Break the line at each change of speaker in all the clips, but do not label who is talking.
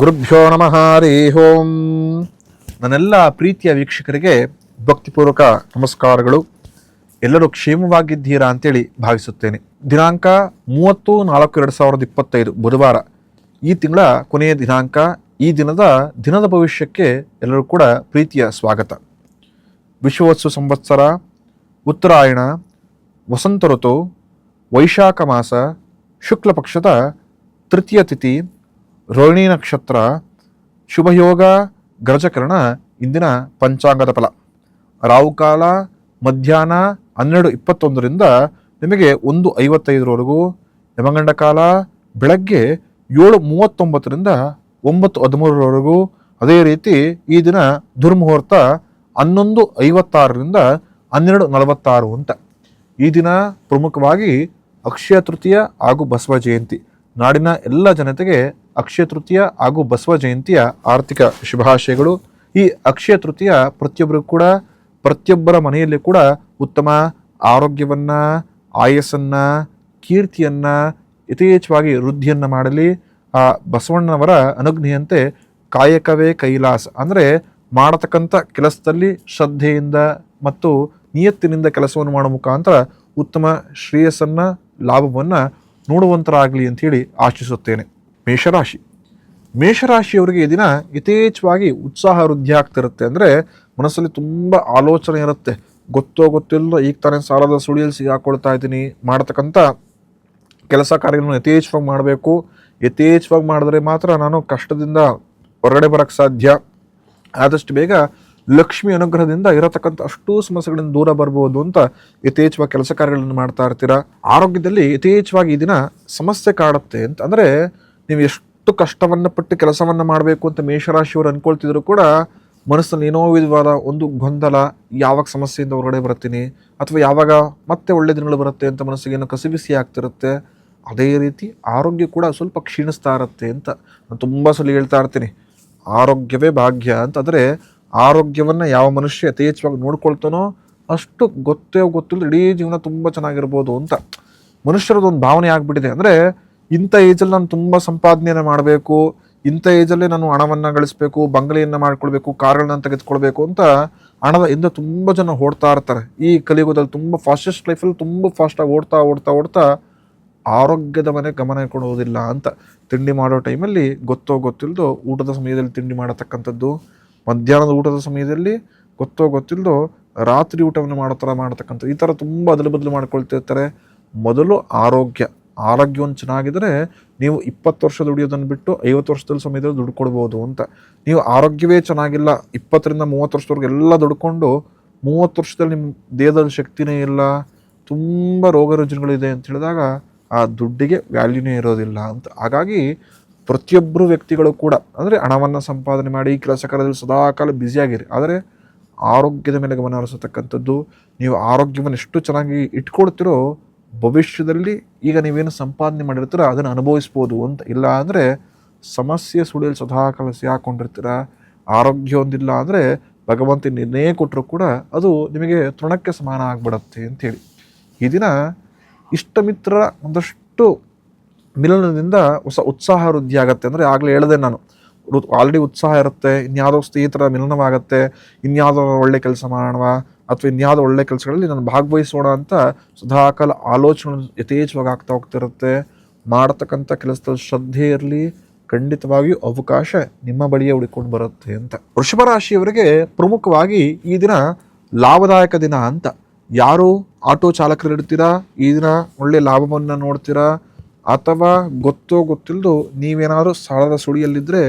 ಗುರುಭ್ಯೋ ನಮಃ, ಹರಿ ಓಂ. ನನ್ನೆಲ್ಲ ಪ್ರೀತಿಯ ವೀಕ್ಷಕರಿಗೆ ಭಕ್ತಿಪೂರ್ವಕ ನಮಸ್ಕಾರಗಳು. ಎಲ್ಲರೂ ಕ್ಷೇಮವಾಗಿದ್ದೀರಾ ಅಂತೇಳಿ ಭಾವಿಸುತ್ತೇನೆ. ದಿನಾಂಕ ಮೂವತ್ತು ನಾಲ್ಕು ಎರಡು ಸಾವಿರದ ಇಪ್ಪತ್ತೈದು, ಬುಧವಾರ. ಈ ತಿಂಗಳ ಕೊನೆಯ ದಿನಾಂಕ, ಈ ದಿನದ ದಿನದ ಭವಿಷ್ಯಕ್ಕೆ ಎಲ್ಲರೂ ಕೂಡ ಪ್ರೀತಿಯ ಸ್ವಾಗತ. ವಿಶ್ವವತ್ಸು ಸಂವತ್ಸರ, ಉತ್ತರಾಯಣ, ವಸಂತ ಋತು, ವೈಶಾಖ ಮಾಸ ಶುಕ್ಲ ಪಕ್ಷದ ತೃತೀಯ ತಿಥಿ ರೋಹಿಣಿ ನಕ್ಷತ್ರ, ಶುಭಯೋಗ, ಗ್ರಜಕರಣ, ಇಂದಿನ ಪಂಚಾಂಗದ ಫಲ. ರಾಹುಕಾಲ ಮಧ್ಯಾಹ್ನ ಹನ್ನೆರಡು ಇಪ್ಪತ್ತೊಂದರಿಂದ ನಿಮಗೆ ಒಂದು ಐವತ್ತೈದರವರೆಗೂ. ಯಮಗಂಡ ಕಾಲ, ಬೆಳಗ್ಗೆ ಏಳು ಮೂವತ್ತೊಂಬತ್ತರಿಂದ ಒಂಬತ್ತು ಹದಿಮೂರರವರೆಗೂ. ಅದೇ ರೀತಿ ಈ ದಿನ ದುರ್ಮುಹೂರ್ತ ಹನ್ನೊಂದು ಐವತ್ತಾರರಿಂದ ಹನ್ನೆರಡು ನಲವತ್ತಾರು ಅಂತ ಈ ದಿನ ಪ್ರಮುಖವಾಗಿ ಅಕ್ಷಯ ತೃತೀಯ ಹಾಗೂ ಬಸವ ಜಯಂತಿ. ನಾಡಿನ ಎಲ್ಲ ಜನತೆಗೆ ಅಕ್ಷಯ ತೃತೀಯ ಹಾಗೂ ಬಸವ ಜಯಂತಿಯ ಆರ್ಥಿಕ ಶುಭಾಶಯಗಳು. ಈ ಅಕ್ಷಯ ತೃತೀಯ ಪ್ರತಿಯೊಬ್ಬರಿಗೂ ಕೂಡ, ಪ್ರತಿಯೊಬ್ಬರ ಮನೆಯಲ್ಲಿ ಕೂಡ ಉತ್ತಮ ಆರೋಗ್ಯವನ್ನು, ಆಯಸ್ಸನ್ನು, ಕೀರ್ತಿಯನ್ನು, ಯಥೇಚ್ಛವಾಗಿ ವೃದ್ಧಿಯನ್ನು ಮಾಡಲಿ. ಆ ಬಸವಣ್ಣನವರ ಅನುಜ್ಞೆಯಂತೆ ಕಾಯಕವೇ ಕೈಲಾಸ. ಅಂದರೆ ಮಾಡತಕ್ಕಂಥ ಕೆಲಸದಲ್ಲಿ ಶ್ರದ್ಧೆಯಿಂದ ಮತ್ತು ನಿಯತ್ತಿನಿಂದ ಕೆಲಸವನ್ನು ಮಾಡೋ ಮುಖಾಂತರ ಉತ್ತಮ ಶ್ರೇಯಸ್ಸನ್ನು, ಲಾಭವನ್ನು ನೋಡುವಂತರಾಗಲಿ ಅಂತೇಳಿ ಆಶಿಸುತ್ತೇನೆ. ಮೇಷರಾಶಿ. ಮೇಷರಾಶಿಯವರಿಗೆ ಈ ದಿನ ಯಥೇಚ್ಛವಾಗಿ ಉತ್ಸಾಹ ವೃದ್ಧಿ ಆಗ್ತಿರುತ್ತೆ ಅಂದರೆ ಮನಸ್ಸಲ್ಲಿ ತುಂಬ ಆಲೋಚನೆ ಇರುತ್ತೆ. ಗೊತ್ತೋ ಗೊತ್ತಿಲ್ಲ ಈಗ ತಾನೇ ಸಾಲದ ಸುಳಿಯಲ್ಲಿ ಸಿಗಾಕೊಳ್ತಾ ಇದ್ದೀನಿ ಮಾಡ್ತಕ್ಕಂಥ ಕೆಲಸ ಕಾರ್ಯಗಳನ್ನು ಯಥೇಚ್ಛವಾಗಿ ಮಾಡಬೇಕು. ಯಥೇಚ್ಛವಾಗಿ ಮಾಡಿದ್ರೆ ಮಾತ್ರ ನಾನು ಕಷ್ಟದಿಂದ ಹೊರಗಡೆ ಬರೋಕ್ಕೆ ಸಾಧ್ಯ. ಆದಷ್ಟು ಬೇಗ ಲಕ್ಷ್ಮಿ ಅನುಗ್ರಹದಿಂದ ಇರತಕ್ಕಂಥ ಅಷ್ಟೂ ಸಮಸ್ಯೆಗಳಿಂದ ದೂರ ಬರ್ಬೋದು ಅಂತ ಯಥೇಚ್ಛವಾಗಿ ಕೆಲಸ ಕಾರ್ಯಗಳನ್ನು ಮಾಡ್ತಾ ಇರ್ತೀರ. ಆರೋಗ್ಯದಲ್ಲಿ ಯಥೇಚ್ಛವಾಗಿ ಈ ದಿನ ಸಮಸ್ಯೆ ಕಾಡುತ್ತೆ ಅಂತ ಅಂದರೆ ನೀವು ಎಷ್ಟು ಕಷ್ಟವನ್ನು ಪಟ್ಟು ಕೆಲಸವನ್ನು ಮಾಡಬೇಕು ಅಂತ ಮೇಷರಾಶಿಯವರು ಅಂದ್ಕೊಳ್ತಿದ್ರು ಕೂಡ ಮನಸ್ಸಲ್ಲಿ ಏನೋ ವಿಧವಾದ ಒಂದು ಗೊಂದಲ ಯಾವಾಗ ಸಮಸ್ಯೆಯಿಂದ ಹೊರಗಡೆ ಬರ್ತೀನಿ ಅಥವಾ ಯಾವಾಗ ಮತ್ತೆ ಒಳ್ಳೆ ದಿನಗಳು ಬರುತ್ತೆ ಅಂತ ಮನಸ್ಸಿಗೆ ಏನೋ ಕಸಿಬಿಸಿ ಆಗ್ತಿರುತ್ತೆ, ಅದೇ ರೀತಿ ಆರೋಗ್ಯ ಕೂಡ ಸ್ವಲ್ಪ ಕ್ಷೀಣಿಸ್ತಾ ಇರುತ್ತೆ ಅಂತ ನಾನು ತುಂಬ ಸಲ ಹೇಳ್ತಾ ಇರ್ತೀನಿ. ಆರೋಗ್ಯವೇ ಭಾಗ್ಯ ಅಂತಂದರೆ ಆರೋಗ್ಯವನ್ನು ಯಾವ ಮನುಷ್ಯ ಯಥೇಚ್ಛವಾಗಿ ನೋಡ್ಕೊಳ್ತಾನೋ ಅಷ್ಟು ಗೊತ್ತೇ ಗೊತ್ತಿಲ್ಲ ಇಡೀ ಜೀವನ ತುಂಬ ಚೆನ್ನಾಗಿರ್ಬೋದು ಅಂತ ಮನುಷ್ಯರದೊಂದು ಭಾವನೆ ಆಗಿಬಿಟ್ಟಿದೆ. ಅಂದರೆ ಇಂಥ ಏಜಲ್ಲಿ ನಾನು ತುಂಬ ಸಂಪಾದನೆಯನ್ನು ಮಾಡಬೇಕು, ಇಂಥ ಏಜಲ್ಲೇ ನಾನು ಹಣವನ್ನು ಗಳಿಸಬೇಕು, ಬಂಗಲೆಯನ್ನು ಮಾಡ್ಕೊಳ್ಬೇಕು, ಕಾರ್ಗಳನ್ನ ತೆಗೆದುಕೊಳ್ಬೇಕು ಅಂತ ಹಣದ ಹಿಂದೆ ತುಂಬ ಜನ ಓಡ್ತಾ ಇರ್ತಾರೆ. ಈ ಕಲಿಯುಗದಲ್ಲಿ ತುಂಬ ಫಾಸ್ಟೆಸ್ಟ್ ಲೈಫಲ್ಲಿ ತುಂಬ ಫಾಸ್ಟಾಗಿ ಓಡ್ತಾ ಓಡ್ತಾ ಓಡ್ತಾ ಆರೋಗ್ಯದ ಮನೆ ಗಮನ ಕೊಡುವುದಿಲ್ಲ ಅಂತ ತಿಂಡಿ ಮಾಡೋ ಟೈಮಲ್ಲಿ ಗೊತ್ತೋ ಗೊತ್ತಿಲ್ಲದೋ ಊಟದ ಸಮಯದಲ್ಲಿ ತಿಂಡಿ ಮಾಡತಕ್ಕಂಥದ್ದು, ಮಧ್ಯಾಹ್ನದ ಊಟದ ಸಮಯದಲ್ಲಿ ಗೊತ್ತೋ ಗೊತ್ತಿಲ್ಲದೋ ರಾತ್ರಿ ಊಟವನ್ನು ಮಾಡೋ ಥರ ಮಾಡತಕ್ಕಂಥದ್ದು, ಈ ಥರ ತುಂಬ ಅದಲು ಬದಲು ಮಾಡ್ಕೊಳ್ತಿರ್ತಾರೆ ಮೊದಲು ಆರೋಗ್ಯ. ಆರೋಗ್ಯ ಒಂದು ಚೆನ್ನಾಗಿದ್ದರೆ ನೀವು ಇಪ್ಪತ್ತು ವರ್ಷ ದುಡಿಯೋದನ್ನು ಬಿಟ್ಟು ಐವತ್ತು ವರ್ಷದಲ್ಲಿ ಸಮಯದಲ್ಲಿ ದುಡ್ಡು ಕೊಡ್ಬೋದು ಅಂತ. ನೀವು ಆರೋಗ್ಯವೇ ಚೆನ್ನಾಗಿಲ್ಲ, ಇಪ್ಪತ್ತರಿಂದ ಮೂವತ್ತು ವರ್ಷದವರೆಗೆ ಎಲ್ಲ ದುಡ್ಕೊಂಡು ಮೂವತ್ತು ವರ್ಷದಲ್ಲಿ ನಿಮ್ಮ ದೇಹದಲ್ಲಿ ಶಕ್ತಿನೇ ಇಲ್ಲ, ತುಂಬ ರೋಗ ರುಜಿನಗಳಿದೆ ಅಂತ ಹೇಳಿದಾಗ ಆ ದುಡ್ಡಿಗೆ ವ್ಯಾಲ್ಯೂನೇ ಇರೋದಿಲ್ಲ ಅಂತ. ಹಾಗಾಗಿ ಪ್ರತಿಯೊಬ್ಬರು ವ್ಯಕ್ತಿಗಳು ಕೂಡ, ಅಂದರೆ ಹಣವನ್ನು ಸಂಪಾದನೆ ಮಾಡಿ ಕೆಲಸ ಕಾರ್ಯದಲ್ಲಿ ಸದಾಕಾಲ ಬ್ಯುಸಿಯಾಗಿರಿ ಆದರೆ ಆರೋಗ್ಯದ ಮೇಲೆ ಗಮನ ಹರಿಸತಕ್ಕಂಥದ್ದು, ನೀವು ಆರೋಗ್ಯವನ್ನು ಎಷ್ಟು ಚೆನ್ನಾಗಿ ಇಟ್ಕೊಳ್ತಿರೋ ಭವಿಷ್ಯದಲ್ಲಿ ಈಗ ನೀವೇನು ಸಂಪಾದನೆ ಮಾಡಿರ್ತೀರ, ಅದನ್ನು ಅನುಭವಿಸ್ಬೋದು ಅಂತ ಇಲ್ಲ ಅಂದರೆ ಸಮಸ್ಯೆ ಸುಳಿಯಲ್ಲಿ ಸ್ವತಃ ಕಲಸಿ ಹಾಕ್ಕೊಂಡಿರ್ತೀರ ಆರೋಗ್ಯ ಒಂದಿಲ್ಲ ಅಂದರೆ ಭಗವಂತ ನಿರ್ಣಯ ಕೊಟ್ಟರು ಕೂಡ ಅದು ನಿಮಗೆ ತೃಣಕ್ಕೆ ಸಮಾನ ಆಗಿಬಿಡತ್ತೆ ಅಂಥೇಳಿ ಈ ದಿನ ಇಷ್ಟ ಮಿತ್ರರ ಒಂದಷ್ಟು ಮಿಲನದಿಂದ ಹೊಸ ಉತ್ಸಾಹ ವೃದ್ಧಿ ಆಗುತ್ತೆ ಅಂದರೆ ಆಗಲೇ ಹೇಳಿದೆ ನಾನು. ಆಲ್ರೆಡಿ ಉತ್ಸಾಹ ಇರುತ್ತೆ, ಇನ್ಯಾವುದೋ ಸ್ನೇಹಿತರ ಮಿಲನವಾಗುತ್ತೆ, ಇನ್ಯಾವುದೋ ಒಳ್ಳೆ ಕೆಲಸ ಮಾಡೋಣ ಅಥವಾ ಇನ್ಯಾವುದೋ ಒಳ್ಳೆ ಕೆಲಸಗಳಲ್ಲಿ ನಾನು ಭಾಗವಹಿಸೋಣ ಅಂತ ಸದಾಕಾಲ ಆಲೋಚನೆ ಯಥೇಚ್ಛವಾಗಿ ಆಗ್ತಾ ಹೋಗ್ತಿರುತ್ತೆ. ಮಾಡತಕ್ಕಂಥ ಕೆಲಸದಲ್ಲಿ ಶ್ರದ್ಧೆ ಇರಲಿ, ಖಂಡಿತವಾಗಿಯೂ ಅವಕಾಶ ನಿಮ್ಮ ಬಳಿಯೇ ಉಳಿಕೊಂಡು ಬರುತ್ತೆ ಅಂತ. ವೃಷಭ ರಾಶಿಯವರಿಗೆ ಪ್ರಮುಖವಾಗಿ ಈ ದಿನ ಲಾಭದಾಯಕ ದಿನ ಅಂತ. ಯಾರು ಆಟೋ ಚಾಲಕರು ಇಡ್ತೀರಾ? ಈ ದಿನ ಒಳ್ಳೆ ಲಾಭವನ್ನು ನೋಡ್ತೀರಾ? ಅಥವಾ ಗೊತ್ತೋ ಗೊತ್ತಿಲ್ಲದು ನೀವೇನಾದರೂ ಸಾಲದ ಸುಳಿಯಲ್ಲಿದ್ದರೆ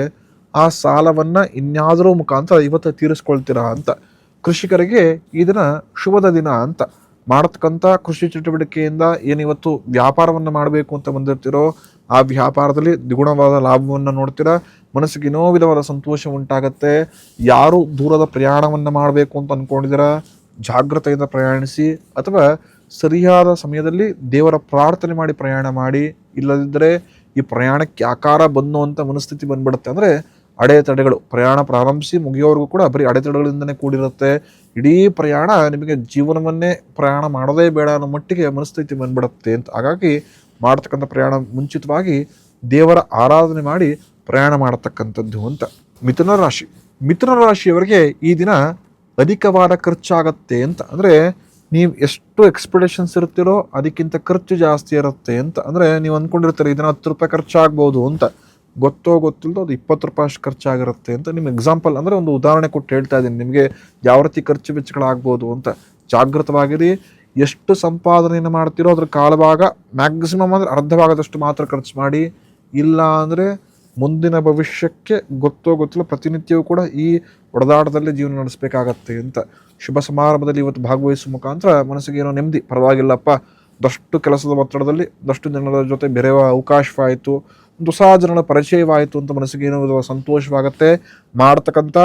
ಆ ಸಾಲವನ್ನು ಇನ್ಯಾದರೂ ಮುಖಾಂತರ ಇವತ್ತು ತೀರಿಸ್ಕೊಳ್ತೀರಾ ಅಂತ. ಕೃಷಿಕರಿಗೆ ಈ ದಿನ ಶುಭದ ದಿನ ಅಂತ. ಮಾಡತಕ್ಕಂಥ ಕೃಷಿ ಚಟುವಟಿಕೆಯಿಂದ ಏನಿವತ್ತು ವ್ಯಾಪಾರವನ್ನು ಮಾಡಬೇಕು ಅಂತ ಬಂದಿರ್ತೀರೋ, ಆ ವ್ಯಾಪಾರದಲ್ಲಿ ದ್ವಿಗುಣವಾದ ಲಾಭವನ್ನು ನೋಡ್ತೀರ. ಮನಸ್ಸಿಗೆ ಇನ್ನೋ ವಿಧವಾದ ಸಂತೋಷ ಉಂಟಾಗತ್ತೆ. ಯಾರು ದೂರದ ಪ್ರಯಾಣವನ್ನು ಮಾಡಬೇಕು ಅಂತ ಅಂದ್ಕೊಂಡಿದ್ದೀರಾ ಜಾಗ್ರತೆಯಿಂದ ಪ್ರಯಾಣಿಸಿ, ಅಥವಾ ಸರಿಯಾದ ಸಮಯದಲ್ಲಿ ದೇವರ ಪ್ರಾರ್ಥನೆ ಮಾಡಿ ಪ್ರಯಾಣ ಮಾಡಿ ಇಲ್ಲದಿದ್ದರೆ ಈ ಪ್ರಯಾಣಕ್ಕೆ ಆಕಾರ ಬಂದು ಅಂತ ಮನಸ್ಥಿತಿ ಬಂದ್ಬಿಡುತ್ತೆ. ಅಂದರೆ ಅಡೆತಡೆಗಳು ಪ್ರಯಾಣ ಪ್ರಾರಂಭಿಸಿ ಮುಗಿಯೋವರೆಗೂ ಕೂಡ ಬರೀ ಅಡೆತಡೆಗಳಿಂದನೇ ಕೂಡಿರುತ್ತೆ. ಇಡೀ ಪ್ರಯಾಣ ನಿಮಗೆ ಜೀವನವನ್ನೇ ಪ್ರಯಾಣ ಮಾಡೋದೇ ಬೇಡ ಅನ್ನೋ ಮಟ್ಟಿಗೆ ಮನಸ್ಥಿತಿ ಬಂದ್ಬಿಡುತ್ತೆ ಅಂತ. ಹಾಗಾಗಿ ಮಾಡ್ತಕ್ಕಂಥ ಪ್ರಯಾಣ ಮುಂಚಿತವಾಗಿ ದೇವರ ಆರಾಧನೆ ಮಾಡಿ ಪ್ರಯಾಣ ಮಾಡತಕ್ಕಂಥದ್ದು ಅಂತ. ಮಿಥುನ ರಾಶಿ. ಮಿಥುನ ರಾಶಿಯವರಿಗೆ ಈ ದಿನ ಅಧಿಕವಾದ ಖರ್ಚಾಗತ್ತೆ ಅಂತ. ಅಂದರೆ ನೀವು ಎಷ್ಟು ಎಕ್ಸ್ಪೆಕ್ಟೇಷನ್ಸ್ ಇರ್ತೀರೋ ಅದಕ್ಕಿಂತ ಖರ್ಚು ಜಾಸ್ತಿ ಇರುತ್ತೆ ಅಂತ. ಅಂದರೆ ನೀವು ಅಂದ್ಕೊಂಡಿರ್ತೀರಿ ಇದನ್ನ ಹತ್ತು ರೂಪಾಯಿ ಖರ್ಚಾಗ್ಬೋದು ಅಂತ. ಗೊತ್ತೋ ಗೊತ್ತಿಲ್ಲದೋ ಅದು ಇಪ್ಪತ್ತು ರೂಪಾಯಿ ಅಷ್ಟು ಖರ್ಚಾಗಿರುತ್ತೆ ಅಂತ ನಿಮ್ಮ ಎಕ್ಸಾಂಪಲ್ ಅಂದರೆ ಒಂದು ಉದಾಹರಣೆ ಕೊಟ್ಟು ಹೇಳ್ತಾ ಇದ್ದೀನಿ. ನಿಮಗೆ ಯಾವ ರೀತಿ ಖರ್ಚು ವೆಚ್ಚಗಳಾಗ್ಬೋದು ಅಂತ. ಜಾಗೃತವಾಗಿರಿ ಎಷ್ಟು ಸಂಪಾದನೆಯನ್ನು ಮಾಡ್ತೀರೋ ಅದ್ರ ಕಾಲಭಾಗ ಮ್ಯಾಕ್ಸಿಮಮ್ ಅಂದರೆ ಅರ್ಧ ಭಾಗದಷ್ಟು ಮಾತ್ರ ಖರ್ಚು ಮಾಡಿ. ಇಲ್ಲ ಅಂದರೆ ಮುಂದಿನ ಭವಿಷ್ಯಕ್ಕೆ ಗೊತ್ತೋ ಗೊತ್ತಿಲ್ಲ ಪ್ರತಿನಿತ್ಯವೂ ಕೂಡ ಈ ಹೊಡೆದಾಟದಲ್ಲಿ ಜೀವನ ನಡೆಸಬೇಕಾಗತ್ತೆ ಅಂತ. ಶುಭ ಸಮಾರಂಭದಲ್ಲಿ ಇವತ್ತು ಭಾಗವಹಿಸುವ ಮುಖಾಂತರ ಮನಸ್ಸಿಗೆ ಏನೋ ನೆಮ್ಮದಿ. ಪರವಾಗಿಲ್ಲಪ್ಪ. ದಷ್ಟು ಕೆಲಸದ ಒತ್ತಡದಲ್ಲಿ ದಷ್ಟು ಜನರ ಜೊತೆ ಬೆರೆಯುವ ಅವಕಾಶವಾಯಿತು. ಹೊಸ ಪರಿಚಯವಾಯಿತು ಅಂತ ಮನಸ್ಸಿಗೆ ಏನೋ ಸಂತೋಷವಾಗುತ್ತೆ. ಮಾಡ್ತಕ್ಕಂಥ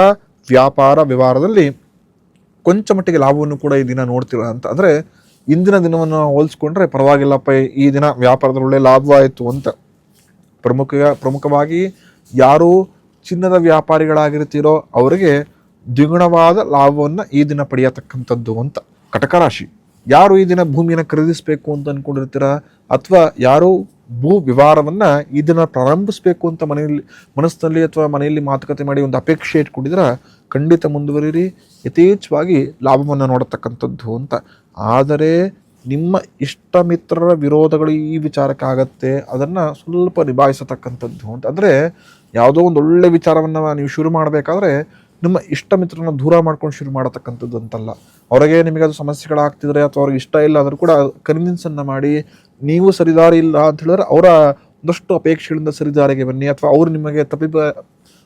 ವ್ಯಾಪಾರ ವ್ಯವಹಾರದಲ್ಲಿ ಕೊಂಚ ಮಟ್ಟಿಗೆ ಲಾಭವನ್ನು ಕೂಡ ಈ ದಿನ ನೋಡ್ತೀರ ಅಂತ. ಅಂದರೆ ಇಂದಿನ ದಿನವನ್ನು ಹೋಲಿಸ್ಕೊಂಡ್ರೆ ಪರವಾಗಿಲ್ಲಪ್ಪ, ಈ ದಿನ ವ್ಯಾಪಾರದಲ್ಲಿ ಒಳ್ಳೆ ಲಾಭವಾಯಿತು ಅಂತ. ಪ್ರಮುಖ, ಪ್ರಮುಖವಾಗಿ ಯಾರು ಚಿನ್ನದ ವ್ಯಾಪಾರಿಗಳಾಗಿರ್ತೀರೋ ಅವರಿಗೆ ದ್ವಿಗುಣವಾದ ಲಾಭವನ್ನು ಈ ದಿನ ಪಡೆಯತಕ್ಕಂಥದ್ದು ಅಂತ. ಕಟಕ ರಾಶಿ ಯಾರು ಈ ದಿನ ಭೂಮಿಯನ್ನು ಖರೀದಿಸಬೇಕು ಅಂತ ಅಂದ್ಕೊಂಡಿರ್ತೀರಾ ಅಥವಾ ಯಾರು ಭೂ ವಿವಾರವನ್ನು ಇದನ್ನು ದಿನ ಪ್ರಾರಂಭಿಸಬೇಕು ಅಂತ ಮನೆಯಲ್ಲಿ, ಮನಸ್ಸಿನಲ್ಲಿ ಅಥವಾ ಮನೆಯಲ್ಲಿ ಮಾತುಕತೆ ಮಾಡಿ ಒಂದು ಅಪೇಕ್ಷೆ ಇಟ್ಕೊಂಡಿದ್ರ ಖಂಡಿತ ಮುಂದುವರಿರಿ. ಯಥೇಚ್ಛವಾಗಿ ಲಾಭವನ್ನು ನೋಡತಕ್ಕಂಥದ್ದು ಅಂತ. ಆದರೆ ನಿಮ್ಮ ಇಷ್ಟ ಮಿತ್ರರ ವಿರೋಧಗಳು ಈ ವಿಚಾರಕ್ಕಾಗತ್ತೆ. ಅದನ್ನು ಸ್ವಲ್ಪ ನಿಭಾಯಿಸತಕ್ಕಂಥದ್ದು ಅಂತ. ಅಂದರೆ ಯಾವುದೋ ಒಂದು ಒಳ್ಳೆ ವಿಚಾರವನ್ನು ನೀವು ಶುರು ಮಾಡಬೇಕಾದ್ರೆ ನಿಮ್ಮ ಇಷ್ಟ ಮಿತ್ರನ ದೂರ ಮಾಡ್ಕೊಂಡು ಶುರು ಮಾಡತಕ್ಕಂಥದ್ದು ಅಂತಲ್ಲ. ಅವರಿಗೆ ನಿಮಗೆ ಅದು ಸಮಸ್ಯೆಗಳಾಗ್ತಿದ್ರೆ ಅಥವಾ ಅವ್ರಿಗೆ ಇಷ್ಟ ಇಲ್ಲ ಆದರೂ ಕೂಡ ಕನ್ವಿನ್ಸನ್ನು ಮಾಡಿ, ನೀವು ಸರಿದಾರಿ ಇಲ್ಲ ಅಂತ ಹೇಳಿದ್ರೆ ಅವರ ಒಂದಷ್ಟು ಅಪೇಕ್ಷೆಗಳಿಂದ ಸರಿದಾರಿಗೆ ಬನ್ನಿ ಅಥವಾ ಅವರು ನಿಮಗೆ ತಪ್ಪಿ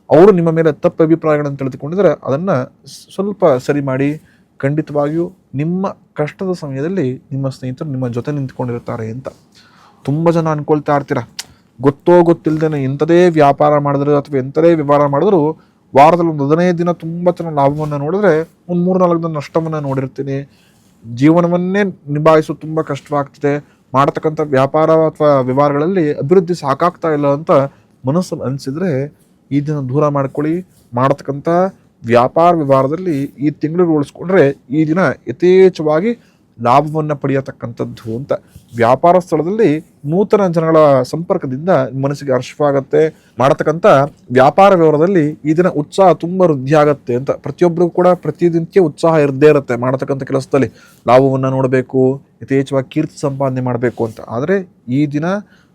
ಅವರು ನಿಮ್ಮ ಮೇಲೆ ತಪ್ಪು ಅಭಿಪ್ರಾಯಗಳನ್ನು ತಿಳಿದುಕೊಂಡಿದ್ರೆ ಅದನ್ನು ಸ್ವಲ್ಪ ಸರಿ ಮಾಡಿ, ಖಂಡಿತವಾಗಿಯೂ ನಿಮ್ಮ ಕಷ್ಟದ ಸಮಯದಲ್ಲಿ ನಿಮ್ಮ ಸ್ನೇಹಿತರು ನಿಮ್ಮ ಜೊತೆ ನಿಂತ್ಕೊಂಡಿರ್ತಾರೆ ಅಂತ. ತುಂಬ ಜನ ಅನ್ಕೊಳ್ತಾ ಇರ್ತೀರ. ಗೊತ್ತೋ ಗೊತ್ತಿಲ್ಲದೇನೆ ಎಂಥದೇ ವ್ಯಾಪಾರ ಮಾಡಿದ್ರು ಅಥವಾ ಎಂಥದೇ ವ್ಯವಹಾರ ಮಾಡಿದ್ರು ವಾರದಲ್ಲಿ ಒಂದು ಹದಿನೈದು ದಿನ ತುಂಬ ಚೆನ್ನಾಗಿ ಲಾಭವನ್ನು ನೋಡಿದ್ರೆ ಒಂದು ಮೂರು ನಾಲ್ಕು ದಿನ ನಷ್ಟವನ್ನು ನೋಡಿರ್ತೀನಿ. ಜೀವನವನ್ನೇ ನಿಭಾಯಿಸೋದು ತುಂಬ ಕಷ್ಟವಾಗ್ತಿದೆ. ಮಾಡತಕ್ಕಂಥ ವ್ಯಾಪಾರ ಅಥವಾ ವ್ಯವಹಾರಗಳಲ್ಲಿ ಅಭಿವೃದ್ಧಿ ಸಾಕಾಗ್ತಾ ಇಲ್ಲ ಅಂತ ಮನಸ್ಸು ಅನಿಸಿದರೆ ಈ ದಿನ ದೂರ ಮಾಡ್ಕೊಳ್ಳಿ. ಮಾಡತಕ್ಕಂಥ ವ್ಯಾಪಾರ ವ್ಯವಹಾರದಲ್ಲಿ ಈ ತಿಂಗಳು ಉಳಿಸ್ಕೊಂಡ್ರೆ ಈ ದಿನ ಯಥೇಚ್ಛವಾಗಿ ಲಾಭವನ್ನು ಪಡೆಯತಕ್ಕಂಥದ್ದು ಅಂತ ವ್ಯಾಪಾರ ಸ್ಥಳದಲ್ಲಿ ನೂತನ ಜನಗಳ ಸಂಪರ್ಕದಿಂದ ಮನಸ್ಸಿಗೆ ಹರ್ಷವಾಗತ್ತೆ. ಮಾಡತಕ್ಕಂಥ ವ್ಯಾಪಾರ ವ್ಯವಹಾರದಲ್ಲಿ ಈ ದಿನ ಉತ್ಸಾಹ ತುಂಬ ವೃದ್ಧಿ ಆಗತ್ತೆ ಅಂತ ಪ್ರತಿಯೊಬ್ಬರಿಗೂ ಕೂಡ ಪ್ರತಿದಿನಕ್ಕೆ ಉತ್ಸಾಹ ಇರದೇ ಇರುತ್ತೆ. ಮಾಡತಕ್ಕಂಥ ಕೆಲಸದಲ್ಲಿ ಲಾಭವನ್ನು ನೋಡಬೇಕು, ಯಥೇಚ್ಛವಾಗಿ ಕೀರ್ತಿ ಸಂಪಾದನೆ ಮಾಡಬೇಕು ಅಂತ. ಆದರೆ ಈ ದಿನ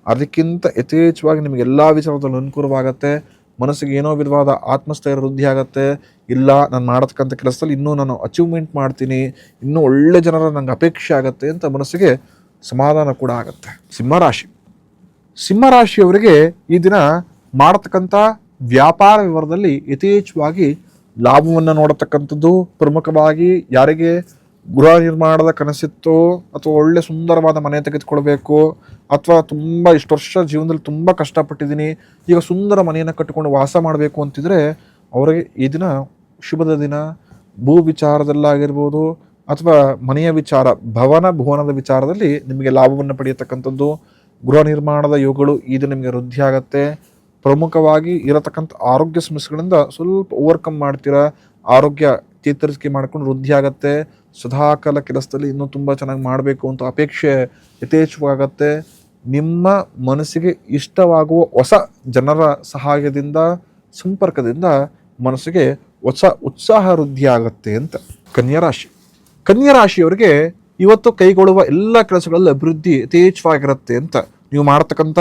ಅದಕ್ಕಿಂತ ಯಥೇಚ್ಛವಾಗಿ ನಿಮಗೆ ಎಲ್ಲ ವಿಚಾರದಲ್ಲೂ ಅನುಕೂಲವಾಗತ್ತೆ. ಮನಸ್ಸಿಗೆ ಏನೋ ವಿಧವಾದ ಆತ್ಮಸ್ಥೈರ್ಯ, ವೃದ್ಧಿ ಆಗುತ್ತೆ. ಇಲ್ಲ, ನಾನು ಮಾಡತಕ್ಕಂಥ ಕೆಲಸದಲ್ಲಿ ಇನ್ನೂ ನಾನು ಅಚೀವ್ಮೆಂಟ್ ಮಾಡ್ತೀನಿ. ಇನ್ನೂ ಒಳ್ಳೆ ಜನರ ನಂಗೆ ಅಪೇಕ್ಷೆ ಆಗುತ್ತೆ ಅಂತ ಮನಸ್ಸಿಗೆ ಸಮಾಧಾನ ಕೂಡ ಆಗುತ್ತೆ. ಸಿಂಹರಾಶಿ ಸಿಂಹರಾಶಿಯವರಿಗೆ ಈ ದಿನ ಮಾಡತಕ್ಕಂಥ ವ್ಯಾಪಾರ ವಿವರದಲ್ಲಿ ಯಥೇಚ್ಛವಾಗಿ ಲಾಭವನ್ನು ನೋಡತಕ್ಕಂಥದ್ದು ಪ್ರಮುಖವಾಗಿ ಯಾರಿಗೆ ಗೃಹ ನಿರ್ಮಾಣದ ಕನಸಿತ್ತು ಅಥವಾ ಒಳ್ಳೆ ಸುಂದರವಾದ ಮನೆ ತೆಗೆದುಕೊಳ್ಬೇಕು ಅಥವಾ ತುಂಬ ಇಷ್ಟು ವರ್ಷ ಜೀವನದಲ್ಲಿ ತುಂಬ ಕಷ್ಟಪಟ್ಟಿದ್ದೀನಿ, ಈಗ ಸುಂದರ ಮನೆಯನ್ನು ಕಟ್ಟಿಕೊಂಡು ವಾಸ ಮಾಡಬೇಕು ಅಂತಿದ್ರೆ ಅವರಿಗೆ ಈ ದಿನ ಶುಭದ ದಿನ. ಭೂ ವಿಚಾರದಲ್ಲಾಗಿರ್ಬೋದು ಅಥವಾ ಮನೆಯ ವಿಚಾರ, ಭವನ ಭುವನದ ವಿಚಾರದಲ್ಲಿ ನಿಮಗೆ ಲಾಭವನ್ನು ಪಡೆಯತಕ್ಕಂಥದ್ದು. ಗೃಹ ನಿರ್ಮಾಣದ ಯೋಗಗಳು ದಿನ ನಿಮಗೆ ವೃದ್ಧಿ ಆಗತ್ತೆ. ಪ್ರಮುಖವಾಗಿ ಇರತಕ್ಕಂಥ ಆರೋಗ್ಯ ಸಮಸ್ಯೆಗಳಿಂದ ಸ್ವಲ್ಪ ಓವರ್ಕಮ್ ಮಾಡ್ತೀರಾ. ಆರೋಗ್ಯ ಚೇತರಿಕೆ ಮಾಡ್ಕೊಂಡು ವೃದ್ಧಿ ಆಗತ್ತೆ. ಸದಾಕಾಲ ಕೆಲಸದಲ್ಲಿ ಇನ್ನೂ ತುಂಬ ಚೆನ್ನಾಗಿ ಮಾಡಬೇಕು ಅಂತ ಅಪೇಕ್ಷೆ ಯಥೇಚ್ಛವಾಗತ್ತೆ. ನಿಮ್ಮ ಮನಸ್ಸಿಗೆ ಇಷ್ಟವಾಗುವ ಹೊಸ ಜನರ ಸಹಾಯದಿಂದ, ಸಂಪರ್ಕದಿಂದ ಮನಸ್ಸಿಗೆ ಹೊಸ ಉತ್ಸಾಹ ವೃದ್ಧಿ ಆಗತ್ತೆ ಅಂತ ಕನ್ಯಾ ರಾಶಿ. ಕನ್ಯಾ ರಾಶಿಯವರಿಗೆ ಇವತ್ತು ಕೈಗೊಳ್ಳುವ ಎಲ್ಲ ಕೆಲಸಗಳಲ್ಲಿ ಅಭಿವೃದ್ಧಿ ಯಥೇಚ್ಛವಾಗಿರುತ್ತೆ ಅಂತ ನೀವು ಮಾಡತಕ್ಕಂಥ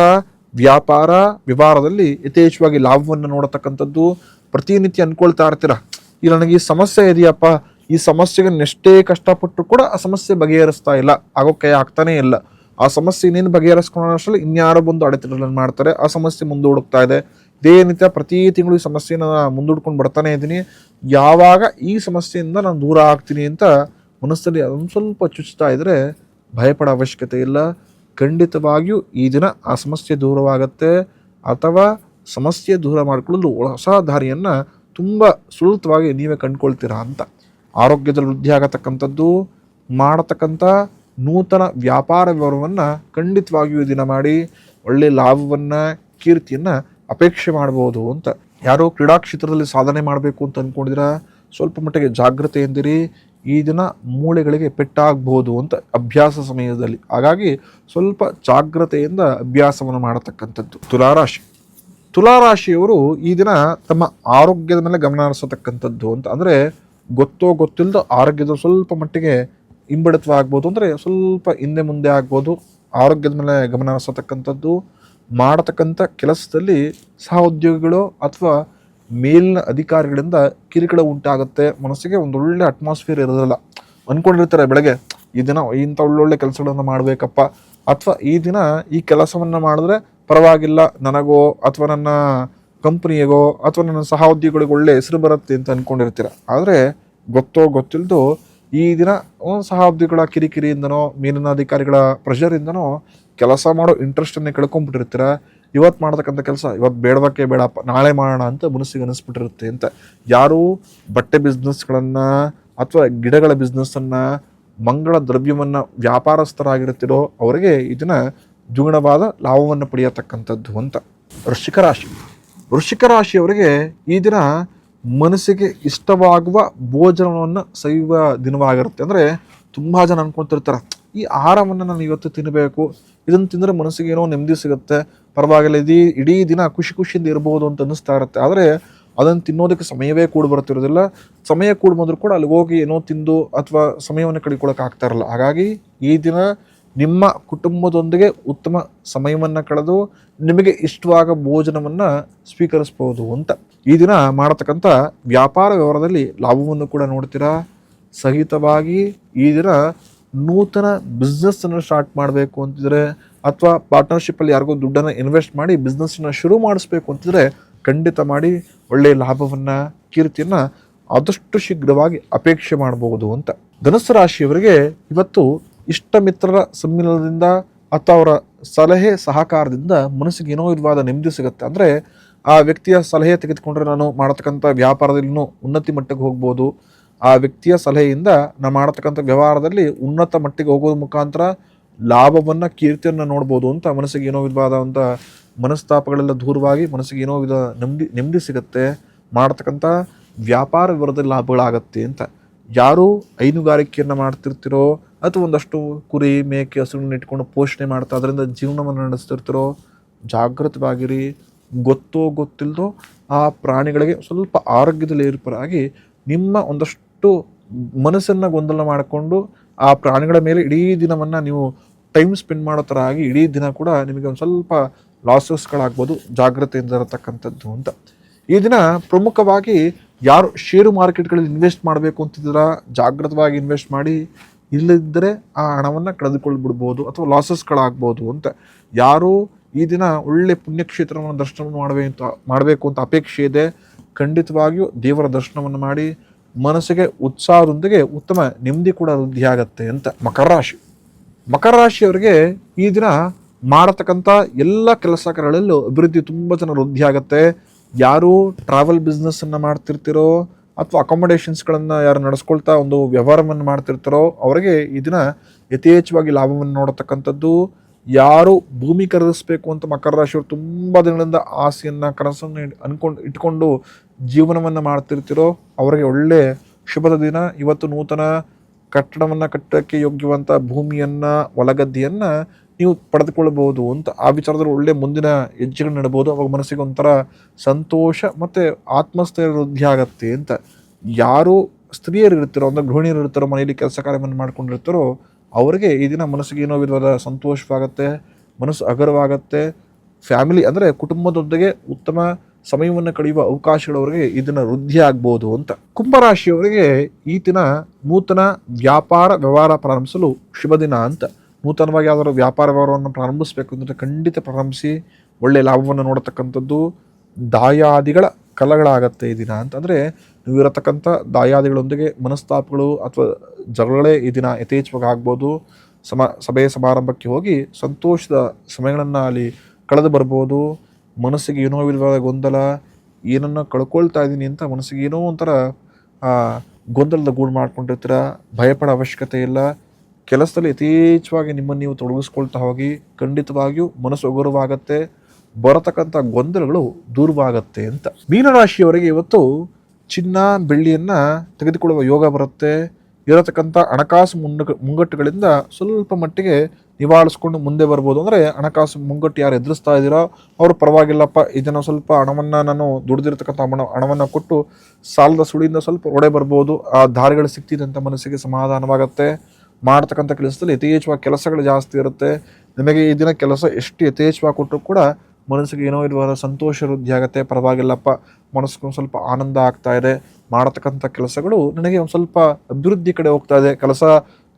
ವ್ಯಾಪಾರ, ವ್ಯವಹಾರದಲ್ಲಿ ಯಥೇಚ್ಛವಾಗಿ ಲಾಭವನ್ನು ನೋಡತಕ್ಕಂಥದ್ದು ಪ್ರತಿನಿತ್ಯ ಅಂದ್ಕೊಳ್ತಾ ಇರ್ತೀರ. ಇಲ್ಲ, ನನಗೆ ಈ ಸಮಸ್ಯೆ ಇದೆಯಪ್ಪ ಈ ಸಮಸ್ಯೆಗೆ ಎಷ್ಟೇ ಕಷ್ಟಪಟ್ಟರು ಕೂಡ ಆ ಸಮಸ್ಯೆ ಬಗೆಹರಿಸ್ತಾ ಇಲ್ಲ ಆಗೋಕೆ ಆಗ್ತಾನೇ ಇಲ್ಲ. ಆ ಸಮಸ್ಯೆ ಇನ್ನೇನು ಬಗೆಹರಿಸ್ಕೊಳ್ಳೋ ಅಷ್ಟರಲ್ಲಿ ಇನ್ಯಾರೋ ಬಂದು ಅಡೆತಡೆಗಳನ್ನು ಮಾಡ್ತಾರೆ, ಆ ಸಮಸ್ಯೆ ಮುಂದೆ ಹುಡುಕ್ತಾ ಇದೆ. ಇದೇ ನಿತ್ಯ ಪ್ರತಿ ತಿಂಗಳು ಈ ಸಮಸ್ಯೆನ ಮುಂದೂಡ್ಕೊಂಡು ಬರ್ತಾನೆ ಇದ್ದೀನಿ. ಯಾವಾಗ ಈ ಸಮಸ್ಯೆಯಿಂದ ನಾನು ದೂರ ಆಗ್ತೀನಿ ಅಂತ ಮನಸ್ಸಲ್ಲಿ ಅದೊಂದು ಸ್ವಲ್ಪ ಚುಚ್ತಾ ಇದ್ದರೆ ಭಯಪಡೋ ಅವಶ್ಯಕತೆ ಇಲ್ಲ. ಖಂಡಿತವಾಗಿಯೂ ಈ ದಿನ ಆ ಸಮಸ್ಯೆ ದೂರವಾಗುತ್ತೆ. ಅಥವಾ ಸಮಸ್ಯೆ ದೂರ ಮಾಡಿಕೊಳ್ಳಲು ಹೊಸ ದಾರಿಯನ್ನು ತುಂಬ ಸುಲಭವಾಗಿ ನೀವೇ ಕಂಡುಕೊಳ್ತೀರಾ ಅಂತ. ಆರೋಗ್ಯದಲ್ಲಿ ವೃದ್ಧಿ ಆಗತಕ್ಕಂಥದ್ದು, ಮಾಡತಕ್ಕಂಥ ನೂತನ ವ್ಯಾಪಾರ ವ್ಯವಹಾರವನ್ನು ಖಂಡಿತವಾಗಿಯೂ ದಿನ ಮಾಡಿ, ಒಳ್ಳೆ ಲಾಭವನ್ನು, ಕೀರ್ತಿಯನ್ನು ಅಪೇಕ್ಷೆ ಮಾಡ್ಬೋದು ಅಂತ. ಯಾರೋ ಕ್ರೀಡಾ ಕ್ಷೇತ್ರದಲ್ಲಿ ಸಾಧನೆ ಮಾಡಬೇಕು ಅಂತ ಅಂದ್ಕೊಂಡಿದ್ರೆ ಸ್ವಲ್ಪ ಮಟ್ಟಿಗೆ ಜಾಗ್ರತೆ ಎಂದಿರಿ, ಈ ದಿನ ಮೂಳೆಗಳಿಗೆ ಪೆಟ್ಟಾಗ್ಬೋದು ಅಂತ ಅಭ್ಯಾಸ ಸಮಯದಲ್ಲಿ. ಹಾಗಾಗಿ ಸ್ವಲ್ಪ ಜಾಗ್ರತೆಯಿಂದ ಅಭ್ಯಾಸವನ್ನು ಮಾಡತಕ್ಕಂಥದ್ದು. ತುಲಾರಾಶಿ. ತುಲಾರಾಶಿಯವರು ಈ ದಿನ ತಮ್ಮ ಆರೋಗ್ಯದ ಮೇಲೆ ಗಮನ ಹರಿಸತಕ್ಕಂಥದ್ದು ಅಂತ. ಅಂದರೆ ಗೊತ್ತೋ ಗೊತ್ತಿಲ್ಲದ ಆರೋಗ್ಯದ ಸ್ವಲ್ಪ ಮಟ್ಟಿಗೆ ಹಿಂಬಡಿತವ ಆಗ್ಬೋದು ಅಂದರೆ ಸ್ವಲ್ಪ ಹಿಂದೆ ಮುಂದೆ ಆಗ್ಬೋದು. ಆರೋಗ್ಯದ ಮೇಲೆ ಗಮನ ಹರಿಸತಕ್ಕಂಥದ್ದು, ಮಾಡತಕ್ಕಂಥ ಕೆಲಸದಲ್ಲಿ ಸಹೋದ್ಯೋಗಿಗಳು ಅಥವಾ ಮೇಲಿನ ಅಧಿಕಾರಿಗಳಿಂದ ಕಿರಿಕಿಡ ಉಂಟಾಗುತ್ತೆ. ಮನಸ್ಸಿಗೆ ಒಂದು ಒಳ್ಳೆ ಅಟ್ಮಾಸ್ಫಿಯರ್ ಇರೋದಿಲ್ಲ. ಅಂದ್ಕೊಂಡಿರ್ತಾರೆ ಬೆಳಗ್ಗೆ, ಈ ದಿನ ಇಂಥ ಒಳ್ಳೊಳ್ಳೆ ಕೆಲಸಗಳನ್ನು ಮಾಡಬೇಕಪ್ಪ. ಅಥವಾ ಈ ದಿನ ಈ ಕೆಲಸವನ್ನು ಮಾಡಿದ್ರೆ ಪರವಾಗಿಲ್ಲ, ನನಗೋ ಅಥವಾ ನನ್ನ ಕಂಪ್ನಿಯಗೋ ಅಥವಾ ನನ್ನ ಸಹೋದ್ಯೋಗಿಗಳಿಗೆ ಒಳ್ಳೆ ಹೆಸರು ಬರುತ್ತೆ ಅಂತ ಅಂದ್ಕೊಂಡಿರ್ತೀರ ಆದರೆ ಗೊತ್ತೋ ಗೊತ್ತಿಲ್ಲದು ಈ ದಿನ ಸಹೋದ್ಯೋಗಿಗಳ ಕಿರಿಕಿರಿಯಿಂದನೋ ಮೇಲಿನ ಅಧಿಕಾರಿಗಳ ಪ್ರೆಷರಿಂದನೋ ಕೆಲಸ ಮಾಡೋ ಇಂಟ್ರೆಸ್ಟನ್ನೇ ಕಳ್ಕೊಂಡ್ಬಿಟ್ಟಿರ್ತೀರ ಇವತ್ತು ಮಾಡ್ತಕ್ಕಂಥ ಕೆಲಸ ಇವತ್ತು ಬೇಡವಕ್ಕೆ ಬೇಡಪ್ಪ, ನಾಳೆ ಮಾಡೋಣ ಅಂತ ಮನಸ್ಸಿಗೆ ಅನಿಸ್ಬಿಟ್ಟಿರುತ್ತೆ ಅಂತ. ಯಾರು ಬಟ್ಟೆ ಬಿಸ್ನೆಸ್ಗಳನ್ನು ಅಥವಾ ಗಿಡಗಳ ಬಿಸ್ನೆಸ್ಸನ್ನು ಮಂಗಳ ದ್ರವ್ಯವನ್ನು ವ್ಯಾಪಾರಸ್ಥರಾಗಿರುತ್ತಿರೋ ಅವರಿಗೆ ಇದನ್ನ ದ್ವಿಗುಣವಾದ ಲಾಭವನ್ನು ಪಡೆಯತಕ್ಕಂಥದ್ದು ಅಂತ. ವೃಶ್ಚಿಕ ರಾಶಿ. ವೃಶ್ಚಿಕ ರಾಶಿಯವರಿಗೆ ಈ ದಿನ ಮನಸ್ಸಿಗೆ ಇಷ್ಟವಾಗುವ ಭೋಜನವನ್ನು ಸವಿಯುವ ದಿನವಾಗಿರುತ್ತೆ. ಅಂದರೆ ತುಂಬ ಜನ ಅಂದ್ಕೊಳ್ತಿರ್ತಾರೆ ಈ ಆಹಾರವನ್ನು ನಾನು ಇವತ್ತು ತಿನ್ನಬೇಕು ಇದನ್ನು ತಿಂದರೆ ಮನಸ್ಸಿಗೆ ಏನೋ ನೆಮ್ಮದಿ ಸಿಗುತ್ತೆ, ಪರವಾಗಿಲ್ಲ ಇದೀ ಇಡೀ ದಿನ ಖುಷಿ ಖುಷಿಯಿಂದ ಇರ್ಬೋದು ಅಂತ ಅನ್ನಿಸ್ತಾ ಇರುತ್ತೆ. ಆದರೆ ಅದನ್ನು ತಿನ್ನೋದಕ್ಕೆ ಸಮಯವೇ ಕೂಡ ಬರ್ತಿರೋದಿಲ್ಲ. ಸಮಯ ಕೂಡ ಬಂದರೂ ಕೂಡ ಅಲ್ಲಿ ಹೋಗಿ ಏನೋ ತಿಂದು ಅಥವಾ ಸಮಯವನ್ನು ಕಳ್ಕೊಳ್ಳೋಕೆ ಆಗ್ತಾ ಇರಲ್ಲ. ಹಾಗಾಗಿ ಈ ದಿನ ನಿಮ್ಮ ಕುಟುಂಬದೊಂದಿಗೆ ಉತ್ತಮ ಸಮಯವನ್ನು ಕಳೆದು ನಿಮಗೆ ಇಷ್ಟವಾದ ಭೋಜನವನ್ನು ಸ್ವೀಕರಿಸ್ಬೋದು ಅಂತ ಈ ದಿನ ಮಾಡತಕ್ಕಂಥ ವ್ಯಾಪಾರ ವ್ಯವಹಾರದಲ್ಲಿ ಲಾಭವನ್ನು ಕೂಡ ನೋಡ್ತೀರಾ? ಸಹಿತವಾಗಿ ಈ ದಿನ ನೂತನ ಬಿಸ್ನೆಸ್ಸನ್ನು ಸ್ಟಾರ್ಟ್ ಮಾಡಬೇಕು ಅಂತಿದ್ರೆ ಅಥವಾ ಪಾರ್ಟ್ನರ್ಶಿಪ್ಪಲ್ಲಿ ಯಾರಿಗೋ ದುಡ್ಡನ್ನು ಇನ್ವೆಸ್ಟ್ ಮಾಡಿ ಬಿಸ್ನೆಸ್ನ ಶುರು ಮಾಡಿಸ್ಬೇಕು ಅಂತಿದ್ರೆ ಖಂಡಿತ ಮಾಡಿ ಒಳ್ಳೆಯ ಲಾಭವನ್ನು, ಕೀರ್ತಿಯನ್ನು ಆದಷ್ಟು ಶೀಘ್ರವಾಗಿ ಅಪೇಕ್ಷೆ ಮಾಡಬಹುದು ಅಂತ. ಧನುಸ್ಸು ರಾಶಿಯವರಿಗೆ ಇವತ್ತು ಇಷ್ಟ ಮಿತ್ರರ ಸಮ್ಮಿಲನದಿಂದ ಅಥವಾ ಅವರ ಸಲಹೆ ಸಹಕಾರದಿಂದ ಮನಸ್ಸಿಗೆ ಏನೋ ವಿಧವಾದ ನೆಮ್ಮದಿ ಸಿಗುತ್ತೆ. ಅಂದರೆ ಆ ವ್ಯಕ್ತಿಯ ಸಲಹೆ ತೆಗೆದುಕೊಂಡ್ರೆ ನಾನು ಮಾಡತಕ್ಕಂಥ ವ್ಯಾಪಾರದಲ್ಲಿ ಇನ್ನೂ ಉನ್ನತಿ ಮಟ್ಟಕ್ಕೆ ಹೋಗ್ಬೋದು. ಆ ವ್ಯಕ್ತಿಯ ಸಲಹೆಯಿಂದ ನಾನು ಮಾಡತಕ್ಕಂಥ ವ್ಯವಹಾರದಲ್ಲಿ ಉನ್ನತ ಮಟ್ಟಿಗೆ ಹೋಗೋದ್ರ ಮುಖಾಂತರ ಲಾಭವನ್ನು, ಕೀರ್ತಿಯನ್ನು ನೋಡ್ಬೋದು ಅಂತ ಮನಸ್ಸಿಗೆ ಏನೋ ವಿಧವಾದಂಥ ಮನಸ್ತಾಪಗಳೆಲ್ಲ ದೂರವಾಗಿ ಮನಸ್ಸಿಗೆ ಏನೋ ವಿಧ ನೆಮ್ಮದಿ ನೆಮ್ಮದಿ ಸಿಗುತ್ತೆ. ಮಾಡತಕ್ಕಂಥ ವ್ಯಾಪಾರ ವಿವರದಲ್ಲಿ ಲಾಭಗಳಾಗತ್ತೆ ಅಂತ. ಯಾರು ಹೈನುಗಾರಿಕೆಯನ್ನು ಮಾಡ್ತಿರ್ತಿರೋ ಅಥವಾ ಒಂದಷ್ಟು ಕುರಿ, ಮೇಕೆ, ಹಸುಗಳನ್ನ ಇಟ್ಕೊಂಡು ಪೋಷಣೆ ಮಾಡ್ತಾ, ಅದರಿಂದ ಜೀವನವನ್ನು ನಡೆಸ್ತಿರ್ತಿರೋ ಜಾಗೃತವಾಗಿರಿ ಗೊತ್ತೋ ಗೊತ್ತಿಲ್ಲದೋ ಆ ಪ್ರಾಣಿಗಳಿಗೆ ಸ್ವಲ್ಪ ಆರೋಗ್ಯದಲ್ಲಿ ಏರ್ಪರಾಗಿ ನಿಮ್ಮ ಒಂದಷ್ಟು ಮನಸ್ಸನ್ನು ಗೊಂದಲ ಮಾಡಿಕೊಂಡು ಆ ಪ್ರಾಣಿಗಳ ಮೇಲೆ ಇಡೀ ದಿನವನ್ನು ನೀವು ಟೈಮ್ ಸ್ಪೆಂಡ್ ಮಾಡೋ ಥರ ಆಗಿ ಇಡೀ ದಿನ ಕೂಡ ನಿಮಗೆ ಒಂದು ಸ್ವಲ್ಪ ಲಾಸಸ್ಗಳಾಗ್ಬೋದು ಜಾಗ್ರತೆಯಿಂದ ಇರತಕ್ಕಂಥದ್ದು ಅಂತ. ಈ ದಿನ ಪ್ರಮುಖವಾಗಿ ಯಾರು ಷೇರು ಮಾರ್ಕೆಟ್ಗಳಲ್ಲಿ ಇನ್ವೆಸ್ಟ್ ಮಾಡಬೇಕು ಅಂತಿದ್ದೀರಾ ಜಾಗೃತವಾಗಿ ಇನ್ವೆಸ್ಟ್ ಮಾಡಿ ಇಲ್ಲದಿದ್ದರೆ ಆ ಹಣವನ್ನು ಕಳೆದುಕೊಳ್ಬಿಡ್ಬೋದು ಅಥವಾ ಲಾಸಸ್ಗಳಾಗ್ಬೋದು ಅಂತ. ಯಾರೂ ಈ ದಿನ ಒಳ್ಳೆ ಪುಣ್ಯಕ್ಷೇತ್ರವನ್ನು ದರ್ಶನವನ್ನು ಮಾಡಬೇಕು ಮಾಡಬೇಕು ಅಂತ ಅಪೇಕ್ಷೆ ಇದೆ, ಖಂಡಿತವಾಗಿಯೂ ದೇವರ ದರ್ಶನವನ್ನು ಮಾಡಿ ಮನಸ್ಸಿಗೆ ಉತ್ಸಾಹದೊಂದಿಗೆ ಉತ್ತಮ ನೆಮ್ಮದಿ ಕೂಡ ವೃದ್ಧಿಯಾಗತ್ತೆ ಅಂತ ಮಕರ ರಾಶಿ. ಮಕರ ರಾಶಿಯವರಿಗೆ ಈ ದಿನ ಮಾಡತಕ್ಕಂಥ ಎಲ್ಲ ಕೆಲಸಗಳಲ್ಲೂ ಅಭಿವೃದ್ಧಿ ತುಂಬ ಜನ ವೃದ್ಧಿ ಆಗುತ್ತೆ ಯಾರು ಟ್ರಾವೆಲ್ ಬಿಸ್ನೆಸ್ಸನ್ನು ಮಾಡ್ತಿರ್ತಿರೋ ಅಥವಾ ಅಕಾಮಡೇಷನ್ಸ್ಗಳನ್ನು ಯಾರು ನಡೆಸ್ಕೊಳ್ತಾ ಒಂದು ವ್ಯವಹಾರವನ್ನು ಮಾಡ್ತಿರ್ತಾರೋ ಅವರಿಗೆ ಇದನ್ನ ದಿನ ಯಥೇಚ್ಛವಾಗಿ ಲಾಭವನ್ನು ನೋಡತಕ್ಕಂಥದ್ದು. ಯಾರು ಭೂಮಿ ಖರೀದಿಸಬೇಕು ಅಂತ ಮಕರ ರಾಶಿಯವರು ತುಂಬ ದಿನಗಳಿಂದ ಆಸೆಯನ್ನು, ಕನಸನ್ನು ಅನ್ಕೊಂಡು, ಇಟ್ಕೊಂಡು ಜೀವನವನ್ನು ಮಾಡ್ತಿರ್ತಿರೋ ಅವರಿಗೆ ಒಳ್ಳೆ ಶುಭದ ದಿನ. ಇವತ್ತು ನೂತನ ಕಟ್ಟಡವನ್ನು ಕಟ್ಟಕ್ಕೆ ಯೋಗ್ಯವಂತ ಭೂಮಿಯನ್ನ ಹೊಲಗದ್ದೆಯನ್ನ ನೀವು ಪಡೆದುಕೊಳ್ಳಬಹುದು ಅಂತ ಆ ವಿಚಾರದಲ್ಲಿ ಒಳ್ಳೆ ಮುಂದಿನ ಹೆಜ್ಜೆಗಳನ್ನ ನೆಡಬಹುದು ಅವಾಗ ಮನಸ್ಸಿಗೆ ಒಂಥರ ಸಂತೋಷ ಮತ್ತೆ ಆತ್ಮಸ್ಥೈರ್ಯ ವೃದ್ಧಿ ಆಗತ್ತೆ ಅಂತ ಯಾರು ಸ್ತ್ರೀಯರು ಇರ್ತಾರೋ ಅಂದ್ರೆ ಗೃಹಿಣಿಯರು ಇರ್ತಾರೋ, ಮನೆಯಲ್ಲಿ ಕೆಲಸ ಕಾರ್ಯವನ್ನು ಮಾಡ್ಕೊಂಡಿರ್ತಾರೋ, ಅವರಿಗೆ ಈ ದಿನ ಮನಸ್ಸಿಗೆ ಏನೋ ವಿಧವಾದ ಸಂತೋಷವಾಗತ್ತೆ, ಮನಸ್ಸು ಅಗರವಾಗತ್ತೆ. ಫ್ಯಾಮಿಲಿ ಅಂದರೆ ಕುಟುಂಬದೊಂದಿಗೆ ಉತ್ತಮ ಸಮಯವನ್ನು ಕಳೆಯುವ ಅವಕಾಶಗಳವರಿಗೆ ಇದನ್ನ ವೃದ್ಧಿ ಆಗ್ಬೋದು ಅಂತ. ಕುಂಭರಾಶಿಯವರಿಗೆ ಈ ದಿನ ನೂತನ ವ್ಯಾಪಾರ ವ್ಯವಹಾರ ಪ್ರಾರಂಭಿಸಲು ಶುಭ ದಿನ ಅಂತ. ನೂತನವಾಗಿ ಯಾವ್ದಾದ್ರು ವ್ಯಾಪಾರ ವ್ಯವಹಾರವನ್ನು ಪ್ರಾರಂಭಿಸಬೇಕು ಅಂದರೆ ಖಂಡಿತ ಪ್ರಾರಂಭಿಸಿ ಒಳ್ಳೆ ಲಾಭವನ್ನು ನೋಡತಕ್ಕಂಥದ್ದು ದಾಯಾದಿಗಳ ಕಲಗಳಾಗತ್ತೆ ಈ ದಿನ ಅಂತಂದರೆ ನೀವು ಇರತಕ್ಕಂಥ ದಾಯಾದಿಗಳೊಂದಿಗೆ ಮನಸ್ತಾಪಗಳು ಅಥವಾ ಜಗಳೇ ಈ ದಿನ ಯಥೇಚ್ಛವಾಗಿ ಆಗ್ಬೋದು. ಸಮ ಸಭೆ ಸಮಾರಂಭಕ್ಕೆ ಹೋಗಿ ಸಂತೋಷದ ಸಮಯಗಳನ್ನು ಅಲ್ಲಿ ಕಳೆದು ಬರ್ಬೋದು. ಮನಸ್ಸಿಗೆ ಏನೋ ವಿಧವಾದ ಗೊಂದಲ, ಏನನ್ನು ಕಳ್ಕೊಳ್ತಾ ಇದ್ದೀನಿ ಅಂತ ಮನಸ್ಸಿಗೆ ಏನೋ ಒಂಥರ ಗೊಂದಲದ ಗೂಡು ಮಾಡ್ಕೊಂಡಿರ್ತೀರ. ಭಯಪಡೋ ಅವಶ್ಯಕತೆ ಇಲ್ಲ. ಕೆಲಸದಲ್ಲಿ ಯಥೇಚ್ಛವಾಗಿ ನಿಮ್ಮನ್ನು ನೀವು ತೊಡಗಿಸ್ಕೊಳ್ತಾ ಹೋಗಿ ಖಂಡಿತವಾಗಿಯೂ ಮನಸ್ಸು ಒಗರುವಾಗತ್ತೆ, ಬರತಕ್ಕಂಥ ಗೊಂದಲಗಳು ದೂರವಾಗತ್ತೆ ಅಂತ. ಮೀನರಾಶಿಯವರಿಗೆ ಇವತ್ತು ಚಿನ್ನ, ಬೆಳ್ಳಿಯನ್ನು ತೆಗೆದುಕೊಳ್ಳುವ ಯೋಗ ಬರುತ್ತೆ. ಇರತಕ್ಕಂಥ ಹಣಕಾಸು ಮುಂಡ ಮುಂಗಟ್ಟುಗಳಿಂದ ಸ್ವಲ್ಪ ಮಟ್ಟಿಗೆ ನಿವಾರಿಸ್ಕೊಂಡು ಮುಂದೆ ಬರ್ಬೋದು. ಅಂದರೆ ಹಣಕಾಸು ಮುಂಗಟ್ಟು ಯಾರು ಎದುರಿಸ್ತಾ ಇದ್ದೀರೋ ಅವರು ಪರವಾಗಿಲ್ಲಪ್ಪ ಇದನ್ನು ಸ್ವಲ್ಪ ಹಣವನ್ನು ನಾನು ದುಡಿದಿರ್ತಕ್ಕಂಥ ಹಣ, ಹಣವನ್ನು ಕೊಟ್ಟು ಸಾಲದ ಸುಳಿಯಿಂದ ಸ್ವಲ್ಪ ಒಡೆ ಬರ್ಬೋದು. ಆ ದಾರಿಗಳು ಸಿಗ್ತಿದೆ ಅಂತ ಮನಸ್ಸಿಗೆ ಸಮಾಧಾನವಾಗುತ್ತೆ. ಮಾಡ್ತಕ್ಕಂಥ ಕೆಲಸದಲ್ಲಿ ಯಥೇಚ್ಛವಾಗಿ ಕೆಲಸಗಳು ಜಾಸ್ತಿ ಇರುತ್ತೆ. ನಿಮಗೆ ಈ ದಿನ ಕೆಲಸ ಎಷ್ಟು ಯಥೇಚ್ಛವಾಗಿ ಕೊಟ್ಟರು ಕೂಡ ಮನಸ್ಸಿಗೆ ಏನೋ ಇರುವ ಸಂತೋಷ, ವೃದ್ಧಿ ಆಗುತ್ತೆ. ಪರವಾಗಿಲ್ಲಪ್ಪ. ಮನಸ್ಸಿಗೆ ಒಂದು ಸ್ವಲ್ಪ ಆನಂದ ಆಗ್ತಾ ಇದೆ. ಮಾಡತಕ್ಕಂಥ ಕೆಲಸಗಳು ನನಗೆ ಒಂದು ಸ್ವಲ್ಪ ಅಭಿವೃದ್ಧಿ ಕಡೆ ಹೋಗ್ತಾ ಇದೆ. ಕೆಲಸ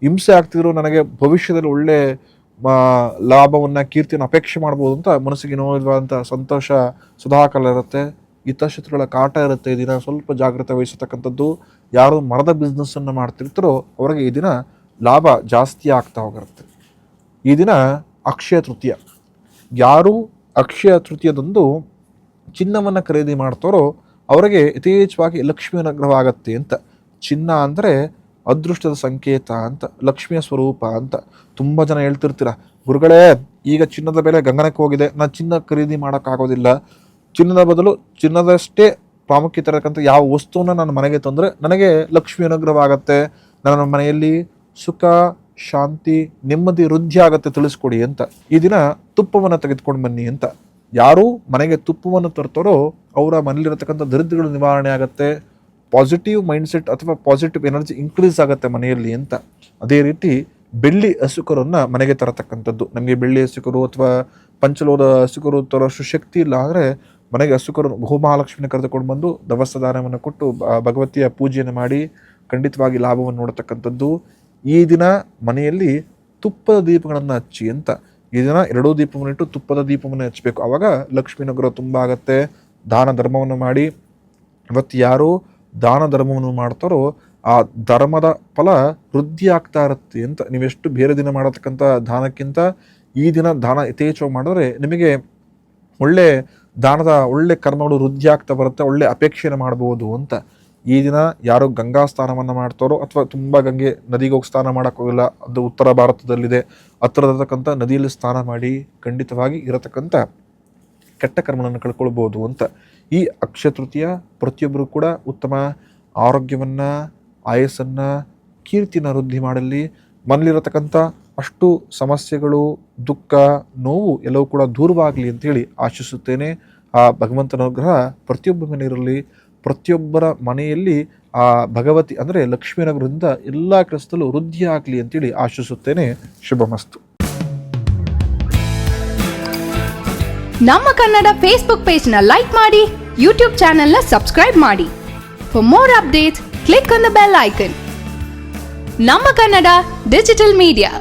ಹಿಂಸೆ ಆಗ್ತಿದ್ರು ನನಗೆ ಭವಿಷ್ಯದಲ್ಲಿ ಒಳ್ಳೆ ಲಾಭವನ್ನು, ಕೀರ್ತಿಯನ್ನು ಅಪೇಕ್ಷೆ ಮಾಡ್ಬೋದು ಅಂತ ಮನಸ್ಸಿಗೆ ಏನೋ ಇರುವಂಥ ಸಂತೋಷ, ಸುಧಾಕಾಲ ಇರುತ್ತೆ. ಹಿತಶತ್ರುಗಳ ಕಾಟ ಇರುತ್ತೆ ಈ ದಿನ. ಸ್ವಲ್ಪ ಜಾಗ್ರತೆ ವಹಿಸತಕ್ಕಂಥದ್ದು. ಯಾರು ಮರದ ಬಿಸ್ನೆಸ್ಸನ್ನು ಮಾಡ್ತಿರ್ತಾರೋ ಅವರಿಗೆ ಈ ದಿನ ಲಾಭ ಜಾಸ್ತಿ ಆಗ್ತಾ ಹೋಗಿರುತ್ತೆ. ಈ ದಿನ ಅಕ್ಷಯ ತೃತೀಯ. ಯಾರು ಅಕ್ಷಯ ತೃತೀಯದಂದು ಚಿನ್ನವನ್ನು ಖರೀದಿ ಮಾಡ್ತಾರೋ ಅವರಿಗೆ ಯಥೇಚ್ಛವಾಗಿ ಲಕ್ಷ್ಮಿ ಅನುಗ್ರಹ ಆಗತ್ತೆ ಅಂತ. ಚಿನ್ನ ಅಂದರೆ ಅದೃಷ್ಟದ ಸಂಕೇತ ಅಂತ, ಲಕ್ಷ್ಮಿಯ ಸ್ವರೂಪ ಅಂತ ತುಂಬ ಜನ ಹೇಳ್ತಿರ್ತೀರ. ಗುರುಗಳೇ, ಈಗ ಚಿನ್ನದ ಬೆಲೆ ಗಂಗನಕ್ಕೆ ಹೋಗಿದೆ. ನಾನು ಚಿನ್ನ ಖರೀದಿ ಮಾಡೋಕ್ಕಾಗೋದಿಲ್ಲ. ಚಿನ್ನದ ಬದಲು ಚಿನ್ನದಷ್ಟೇ ಪ್ರಾಮುಖ್ಯತೆ ಇರತಕ್ಕಂಥ ಯಾವ ವಸ್ತುವನ್ನ ನಾನು ಮನೆಗೆ ತಂದರೆ ನನಗೆ ಲಕ್ಷ್ಮಿ ಅನುಗ್ರಹ ಆಗತ್ತೆ. ನನ್ನ ಮನೆಯಲ್ಲಿ ಸುಖ, ಶಾಂತಿ, ನೆಮ್ಮದಿ, ವೃದ್ಧಿ ಆಗತ್ತೆ ತಿಳಿಸ್ಕೊಡಿ ಅಂತ. ಈ ದಿನ ತುಪ್ಪವನ್ನು ತೆಗೆದುಕೊಂಡು ಬನ್ನಿ ಅಂತ. ಯಾರು ಮನೆಗೆ ತುಪ್ಪವನ್ನು ತರ್ತಾರೋ ಅವರ ಮನೆಯಲ್ಲಿರತಕ್ಕಂಥ ದರಿದ್ರಗಳು ನಿವಾರಣೆ ಆಗುತ್ತೆ. ಪಾಸಿಟಿವ್ ಮೈಂಡ್ಸೆಟ್ ಅಥವಾ ಪಾಸಿಟಿವ್ ಎನರ್ಜಿ ಇನ್ಕ್ರೀಸ್ ಆಗುತ್ತೆ ಮನೆಯಲ್ಲಿ ಅಂತ. ಅದೇ ರೀತಿ ಬೆಳ್ಳಿ ಹಸುಕರನ್ನು ಮನೆಗೆ ತರತಕ್ಕಂಥದ್ದು. ನಮಗೆ ಬೆಳ್ಳಿ ಹಸುಕರು ಅಥವಾ ಪಂಚಲೋದ ಹಸುಕರು ತರೋಷ್ಟು ಶಕ್ತಿ ಇಲ್ಲ ಆದರೆ ಮನೆಗೆ ಹಸುಕರು ಗೋಮಹಾಲಕ್ಷ್ಮಿನ ಕರೆದುಕೊಂಡು ಬಂದು ದವಸ ದಾನವನ್ನು ಕೊಟ್ಟು ಭಗವತಿಯ ಪೂಜೆಯನ್ನು ಮಾಡಿ ಖಂಡಿತವಾಗಿ ಲಾಭವನ್ನು ನೋಡತಕ್ಕಂಥದ್ದು. ಈ ದಿನ ಮನೆಯಲ್ಲಿ ತುಪ್ಪದ ದೀಪಗಳನ್ನು ಹಚ್ಚಿ ಅಂತ. ಈ ದಿನ ಎರಡೂ ದೀಪವನ್ನು ಇಟ್ಟು ತುಪ್ಪದ ದೀಪವನ್ನು ಹಚ್ಚಬೇಕು. ಆವಾಗ ಲಕ್ಷ್ಮೀ ನಗರ ತುಂಬ ಆಗತ್ತೆ. ದಾನ ಧರ್ಮವನ್ನು ಮಾಡಿ. ಇವತ್ತು ಯಾರು ದಾನ ಧರ್ಮವನ್ನು ಮಾಡ್ತಾರೋ ಆ ಧರ್ಮದ ಫಲ ವೃದ್ಧಿ ಆಗ್ತಾ ಇರುತ್ತೆ ಅಂತ. ನೀವೆಷ್ಟು ಬೇರೆ ದಿನ ಮಾಡತಕ್ಕಂಥ ದಾನಕ್ಕಿಂತ ಈ ದಿನ ದಾನ ಯಥೇಚ್ಛವಾಗಿ ಮಾಡಿದ್ರೆ ನಿಮಗೆ ಒಳ್ಳೆ ದಾನದ ಒಳ್ಳೆ ಕರ್ಮಗಳು ವೃದ್ಧಿ ಆಗ್ತಾ ಬರುತ್ತೆ, ಒಳ್ಳೆ ಅಪೇಕ್ಷೆಯನ್ನು ಮಾಡ್ಬೋದು ಅಂತ. ಈ ದಿನ ಯಾರು ಗಂಗಾ ಸ್ನಾನವನ್ನು ಮಾಡ್ತಾರೋ ಅಥವಾ ತುಂಬ ಗಂಗೆ ನದಿಗೆ ಹೋಗಿ ಸ್ನಾನ ಮಾಡೋಕ್ಕೋಗಿಲ್ಲ ಅದು ಉತ್ತರ ಭಾರತದಲ್ಲಿದೆ ಹತ್ತಿರದಿರತಕ್ಕಂಥ ನದಿಯಲ್ಲಿ ಸ್ನಾನ ಮಾಡಿ ಖಂಡಿತವಾಗಿ ಇರತಕ್ಕಂಥ ಕೆಟ್ಟ ಕರ್ಮಗಳನ್ನು ಕಳ್ಕೊಳ್ಬೋದು ಅಂತ. ಈ ಅಕ್ಷಯ ತೃತೀಯ ಪ್ರತಿಯೊಬ್ಬರು ಕೂಡ ಉತ್ತಮ ಆರೋಗ್ಯವನ್ನು, ಆಯಸ್ಸನ್ನು, ಕೀರ್ತಿನ ವೃದ್ಧಿ ಮಾಡಲಿ. ಮನೇಲಿರತಕ್ಕಂಥ ಅಷ್ಟು ಸಮಸ್ಯೆಗಳು, ದುಃಖ, ನೋವು ಎಲ್ಲವೂ ಕೂಡ ದೂರವಾಗಲಿ ಅಂತೇಳಿ ಆಶಿಸುತ್ತೇನೆ. ಆ ಭಗವಂತನ ಅನುಗ್ರಹ ಪ್ರತಿಯೊಬ್ಬ ಮನೆಯರಲ್ಲಿ ಪ್ರತಿಯೊಬ್ಬರ ಮನೆಯಲ್ಲಿ ಆ ಭಗವತಿ ಅಂದರೆ ಲಕ್ಷ್ಮೀನಗರದಿಂದ ಎಲ್ಲ ಕೆಲಸದಲ್ಲೂ ವೃದ್ಧಿ ಆಗಲಿ ಅಂತೇಳಿ ಆಶಿಸುತ್ತೇನೆ. ಶುಭಮಸ್ತು.
ನಮ್ಮ ಕನ್ನಡ ಫೇಸ್ಬುಕ್ ಪೇಜ್ನ ಲೈಕ್ ಮಾಡಿ ಯೂಟ್ಯೂಬ್ ಚಾನೆಲ್ನ ಸಬ್ಸ್ಕ್ರೈಬ್ ಮಾಡಿ. For more updates click on the bell icon ನಮ್ಮ ಕನ್ನಡ ಡಿಜಿಟಲ್ ಮೀಡಿಯಾ